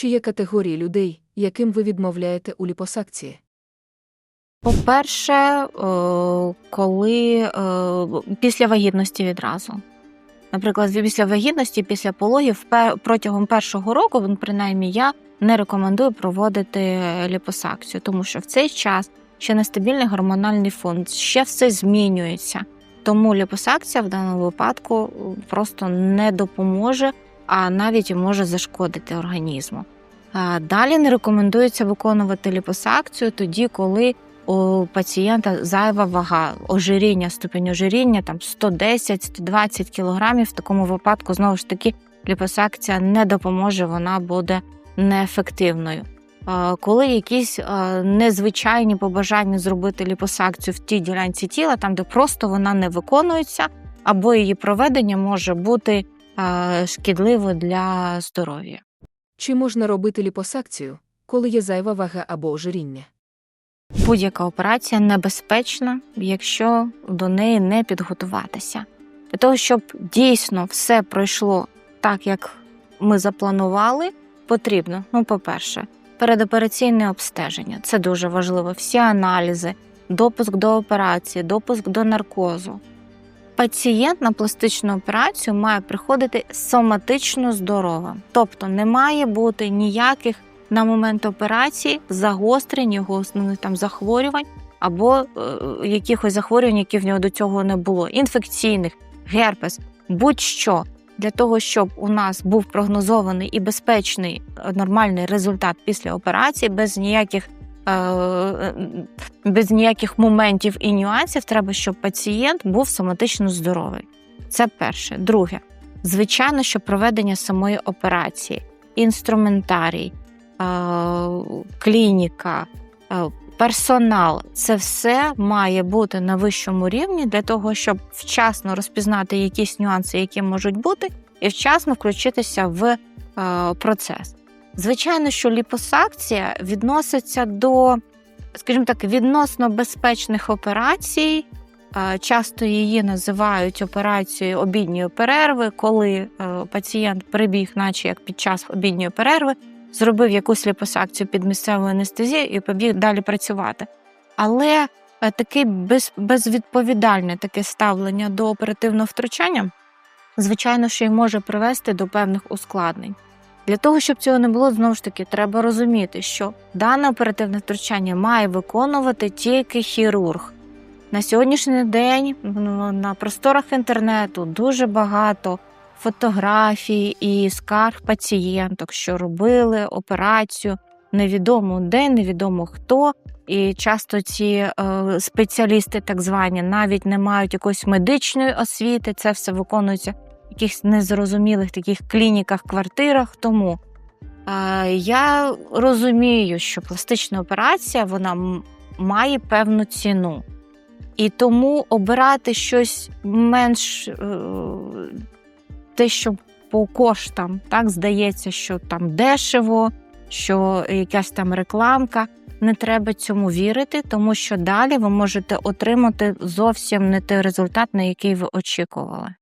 Чи є категорії людей, яким ви відмовляєте у ліпосакції? По-перше, е, коли е, після вагітності відразу. Наприклад, після вагітності, після пологів, протягом першого року, принаймні я не рекомендую проводити ліпосакцію, тому що в цей час ще нестабільний гормональний фон, ще все змінюється. Тому ліпосакція в даному випадку просто не допоможе, а навіть може зашкодити організму. Далі не рекомендується виконувати ліпосакцію тоді, коли у пацієнта зайва вага, ожиріння, ступінь ожиріння там 110-120 кг. В такому випадку знову ж таки ліпосакція не допоможе, вона буде неефективною. Коли якісь незвичайні побажання зробити ліпосакцію в тій ділянці тіла, там де просто вона не виконується, або її проведення може бути шкідливо для здоров'я. Чи можна робити ліпосакцію, коли є зайва вага або ожиріння? Будь-яка операція небезпечна, якщо до неї не підготуватися. Для того, щоб дійсно все пройшло так, як ми запланували, потрібно, ну, по-перше, передопераційне обстеження. Це дуже важливо. Всі аналізи, допуск до операції, допуск до наркозу. Пацієнт на пластичну операцію має приходити соматично здоровим, тобто не має бути ніяких на момент операції загострень його основних там захворювань або е, якихось захворювань, які в нього до цього не було, інфекційних, герпес, будь-що для того, щоб у нас був прогнозований і безпечний е, нормальний результат після операції, без ніяких. Е, Без ніяких моментів і нюансів треба, щоб пацієнт був соматично здоровий. Це перше. Друге, звичайно, що проведення самої операції, інструментарій, е, клініка, е, персонал це все має бути на вищому рівні для того, щоб вчасно розпізнати якісь нюанси, які можуть бути, і вчасно включитися в процес. Звичайно, що ліпосакція відноситься до, скажімо так, відносно безпечних операцій. Е, Часто її називають операцією обідньої перерви, коли е, пацієнт прибіг, наче як під час обідньої перерви, зробив якусь ліпосакцію під місцевою анестезією і побіг далі працювати. Але е, таке без, безвідповідальне таке ставлення до оперативного втручання, звичайно, що й може привести до певних ускладнень. Для того, щоб цього не було, знову ж таки, треба розуміти, що дане оперативне втручання має виконувати тільки хірург. На сьогоднішній день ну, на просторах інтернету дуже багато фотографій і скарг пацієнток, що робили операцію невідомо де, невідомо хто. І часто ці е, спеціалісти, так звані, навіть не мають якоїсь медичної освіти. Це все виконується якихось незрозумілих таких клініках, квартирах. Тому е, я розумію, що пластична операція вона має певну ціну. І тому обирати щось менш е, те, що по коштам так здається, що там дешево, що якась там рекламка. Не треба цьому вірити, тому що далі ви можете отримати зовсім не той результат, на який ви очікували.